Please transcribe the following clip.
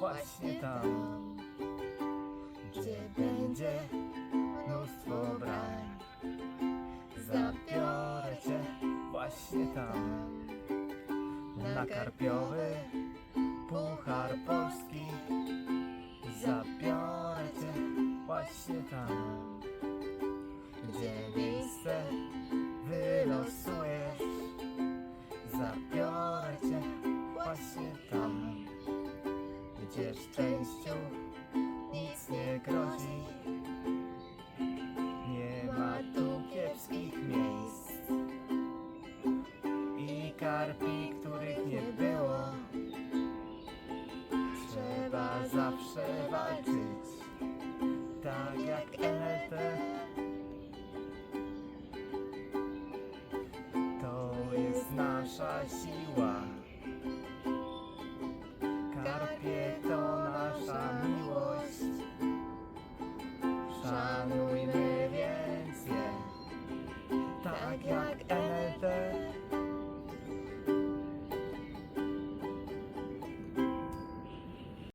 właśnie tam, gdzie będzie mnóstwo brań. Zabiorę cię właśnie tam, na karpiowy puchar polski. Zabiorę cię właśnie tam, gdzie przecież szczęściu nic nie grozi. Nie ma tu kiepskich miejsc i karpi, których nie było. Trzeba zawsze walczyć, tak jak LT. To jest nasza siła. knock, knock, knock, knock,